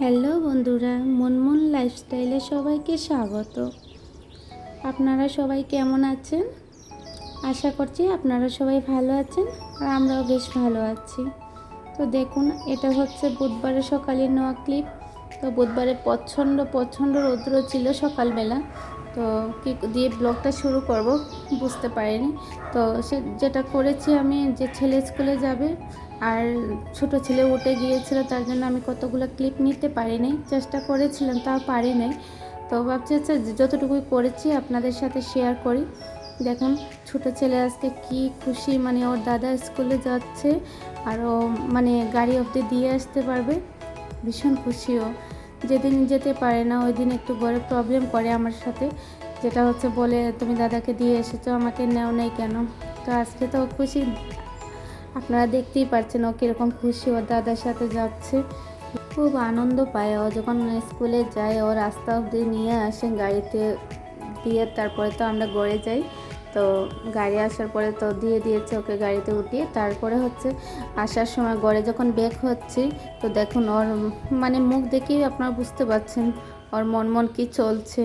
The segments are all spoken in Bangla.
হ্যালো বন্ধুরা, মনমন লাইফস্টাইলে সবাইকে স্বাগত। আপনারা সবাই কেমন আছেন? আশা করছি আপনারা সবাই ভালো আছেন আর আমরাও বেশ ভালো আছি। তো দেখুন, এটা হচ্ছে বুধবারের সকালে নেওয়া ক্লিপ তো বুধবারে প্রচণ্ড প্রচণ্ড রৌদ্র ছিল সকালবেলা। তো কি দিয়ে ব্লগটা শুরু করব বুঝতে পারিনি। তো সে যেটা করেছি আমি যে ছেলে স্কুলে যাবে আর ছোট ছেলে উঠে গিয়েছিল, তার জন্য আমি কতগুলো ক্লিপ নিতে পারিনি, চেষ্টা করেছিলাম, তাও পারি নাই তো ভাবছি আচ্ছা যতটুকুই করেছি আপনাদের সাথে শেয়ার করি। দেখুন, ছোট ছেলে আজকে কি খুশি মানে ওর দাদা স্কুলে যাচ্ছে, আর ও মানে গাড়ি অবধি দিয়ে আসতে পারবে। ভীষণ খুশি ও। যেদিন যেতে পারে না, ওই দিন একটু ঘরে প্রবলেম করে আমার সাথে, যেটা হচ্ছে বলে, তুমি দাদাকে দিয়ে এসেছ, আমাকে নেও নাই কেন? তো আজকে তো খুশি। আপনারা দেখতেই পাচ্ছেন ও কীরকম খুশি ওর দাদার সাথে যাচ্ছে। খুব আনন্দ পায় ও। যখন স্কুলে যায়, ও রাস্তা অবধি নিয়ে আসে গাড়িতে দিয়ে, তারপরে তো আমরা গড়ে যাই। তো গাড়ি আসার পরে তো দিয়ে দিয়েছে ওকে গাড়িতে উঠিয়ে। তারপরে হচ্ছে আসার সময় গড়ে যখন বেক হচ্ছে, তো দেখুন ওর মানে মুখ দেখেই আপনারা বুঝতে পারছেন, ওর মন মন কি চলছে।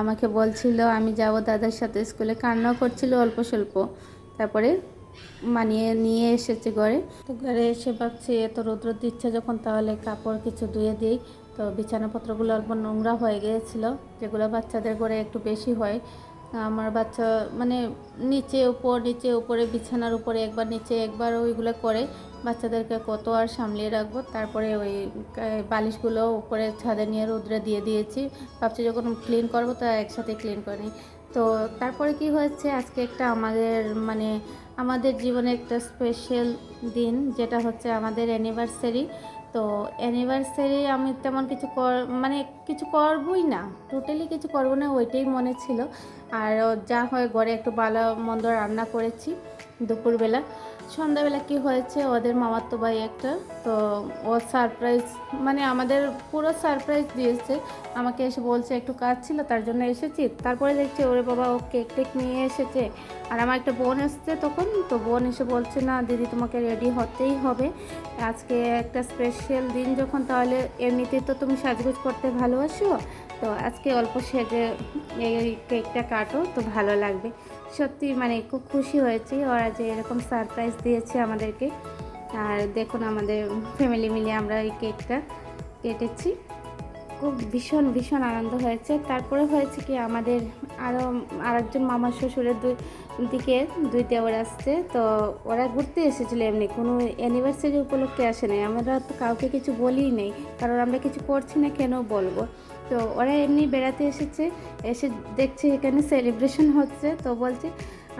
আমাকে বলছিল, আমি যাব দাদার সাথে স্কুলে। কান্না করছিল অল্প স্বল্প। তারপরে মানিয়ে নিয়ে এসেছে ঘরে। তো ঘরে এসে ভাবছি, এত রৌদ্র দিচ্ছে যখন, তাহলে কাপড় কিছু ধুয়ে দিই। তো বিছানাপত্রগুলো অল্প নোংরা হয়ে গিয়েছিল, যেগুলো বাচ্চাদের ঘরে একটু বেশি হয়। আমার বাচ্চা মানে নিচে উপর, নিচে উপরে, বিছানার উপরে, একবার নিচে, একবার ওইগুলো করে। বাচ্চাদেরকে কত আর সামলিয়ে রাখব? তারপরে ওই বালিশগুলো উপরে ছাদে নিয়ে রোদ্রে দিয়ে দিয়েছি। ভাবছি যখন ক্লিন করব, তা একসাথে ক্লিন করি তো তারপরে কি হয়েছে? আজকে একটা আমাদের মানে আমাদের জীবনে একটা স্পেশাল দিন, যেটা হচ্ছে আমাদের অ্যানিভার্সারি তো অ্যানিভার্সারি আমি তেমন কিছু কর মানে কিছু করবই না। টোটালি কিছু করব না, ওইটাই মনে ছিল। আর যা হয়, ঘরে একটু ভালো মন্দ রান্না করেছি। দুপুরবেলা। সন্ধ্যাবেলা কি হয়েছে, ওদের মামাতো ভাই একটা, তো ও সারপ্রাইজ মানে আমাদের পুরো সারপ্রাইজ দিয়েছে। আমাকে এসে বলছে, একটু কাজ ছিল, তার জন্য এসেছি। তারপরে দেখছি, ওরে বাবা, ও কেক টেক নিয়ে এসেছে। আর আমার একটা বোন এসছে তখন, তো বোন এসে বলছে, না, দিদি, তোমাকে রেডি হতেই হবে। আজকে একটা স্পেশাল দিন যখন, তাহলে এমনিতেই তো তুমি সাজগোজ করতে ভালোবাসো। তো আজকে অল্প সেজে এই কেকটা কাটো, তো ভালো লাগবে। সত্যি মানে খুব খুশি হয়েছি। ওরা যে এরকম সারপ্রাইজ দিয়েছে আমাদেরকে। আর দেখুন আমাদের ফ্যামিলি মিলে আমরা এই কেকটা কেটেছি। খুব ভীষণ ভীষণ আনন্দ হয়েছে। তারপরে হয়েছে কি, আমাদের আরও আরেকজন মামা শ্বশুরের দুই দিকে দুই দেওয়ার আসছে। তো ওরা ঘুরতে এসেছিল এমনি, কোনো অ্যানিভার্সারি উপলক্ষে আসে নাই। আমরা তো কাউকে কিছু বলি নেই, কারণ আমরা কিছু করছি না, কেন বলব? তো ওরা এমনি বেড়াতে এসেছে, এসে দেখছে এখানে সেলিব্রেশন হচ্ছে। তো বলছে,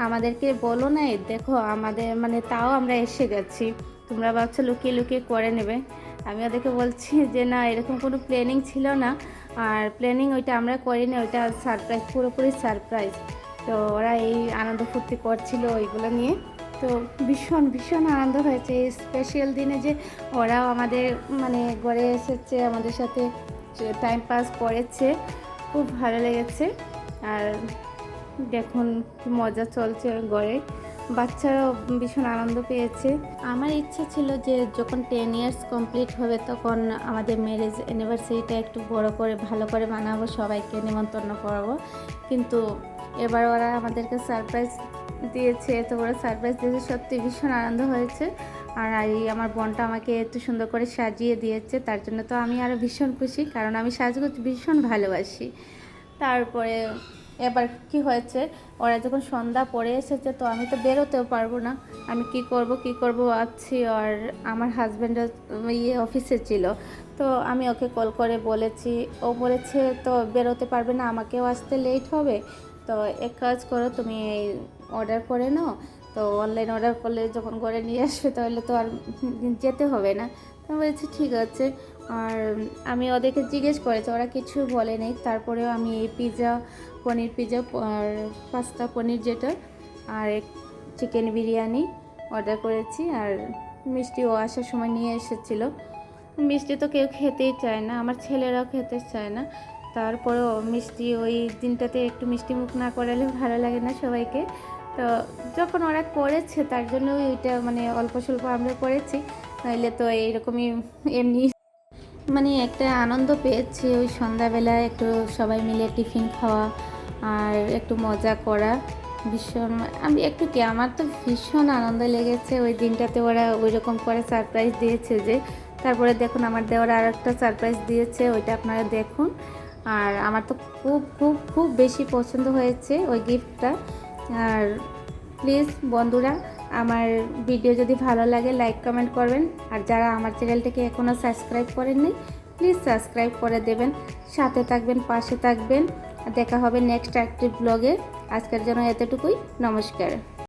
আমাদেরকে বলো না দেখো আমাদের মানে তাও আমরা এসে গেছি। তোমরা ভাবছ লুকিয়ে লুকিয়ে করে নেবে। আমি ওদেরকে বলছি যে, না, এরকম কোনো প্ল্যানিং ছিল না। আর প্ল্যানিং ওইটা আমরা করিনি, ওইটা সারপ্রাইজ পুরোপুরি সারপ্রাইজ তো ওরা এই আনন্দ ফুর্তি করছিল ওইগুলো নিয়ে। তো ভীষণ ভীষণ আনন্দ হয়েছে। এই স্পেশাল দিনে যে ওরাও আমাদের মানে ঘরে এসেছে, আমাদের সাথে টাইম পাস করেছে, খুব ভালো লেগেছে। আর দেখুন মজা চলছে ঘরে। বাচ্চারাও ভীষণ আনন্দ পেয়েছে। আমার ইচ্ছে ছিল যে যখন টেন ইয়ার্স কমপ্লিট হবে তখন আমাদের ম্যারেজ অ্যানিভার্সারিটা একটু বড় করে, ভালো করে বানাবো, সবাইকে নিমন্ত্রণ করব। কিন্তু এবার ওরা আমাদেরকে সারপ্রাইজ দিয়েছে, এত বড় সারপ্রাইজ দিয়েছে, সত্যি ভীষণ আনন্দ হয়েছে। আর এই আমার বোনটা আমাকে এত সুন্দর করে সাজিয়ে দিয়েছে, তার জন্য তো আমি আরও ভীষণ খুশি, কারণ আমি সাজগোজ ভীষণ ভালোবাসি। তারপরে এবার কি হয়েছে? ওরা যখন সন্ধ্যা পড়ে এসেছে, তো আমি তো বেরোতেও পারব না। আমি কি করব কি করব ভাবছি। আর আমার হাজব্যান্ডের ইয়ে অফিসে ছিল। তো আমি ওকে কল করে বলেছি। ও বলেছে, তো বেরোতে পারবে না, আমাকেও আসতে লেট হবে। তো এক কাজ করো, তুমি এই অর্ডার করে নাও। তো অনলাইন অর্ডার করলে যখন ঘরে নিয়ে আসবে তাহলে তো আর যেতে হবে না। তো বলেছি, ঠিক আছে। আর আমি ওদেরকে জিজ্ঞেস করেছি, ওরা কিছু বলে নেই। তারপরেও আমি এই পিৎজা পনির পিৎজা আর পাস্তা পনির যেটা, আর এক চিকেন বিরিয়ানি অর্ডার করেছি। আর মিষ্টিও আসার সময় নিয়ে এসেছিল। মিষ্টি তো কেউ খেতেই চায় না, আমার ছেলেরাও খেতে চায় না। তারপরেও মিষ্টি ওই দিনটাতে একটু মিষ্টি মুখ না করালে ভালো লাগে না সবাইকে। তো যখন ওরা করেছে, তার জন্য ওইটা মানে অল্প স্বল্প আমরা করেছি, নইলে তো এইরকমই এমনি। মানে একটা আনন্দ পেয়েছি ওই সন্ধ্যাবেলা একটু সবাই মিলে টিফিন খাওয়া আর একটু মজা করা, ভীষণ আমি একটু কি, আমার তো ভীষণ আনন্দ লেগেছে ওই দিনটাতে ওরা ওই রকম করে সারপ্রাইজ দিয়েছে যে, তারপরে দেখুন আমার দেওয়ার আর একটা সারপ্রাইজ দিয়েছে, ওইটা আপনারা দেখুন। আর আমার তো খুব খুব খুব বেশি পছন্দ হয়েছে ওই গিফটটা আর প্লিজ বন্ধুরা, আমার ভিডিও যদি ভালো লাগে লাইক কমেন্ট করবেন। আর যারা আমার চ্যানেলটাকে এখনও সাবস্ক্রাইব করেননি প্লিজ সাবস্ক্রাইব করে দেবেন। সাথে থাকবেন, পাশে থাকবেন। দেখা হবে নেক্সট অ্যাক্টিভ ব্লগে আজকের জন্য এতটুকুই। নমস্কার।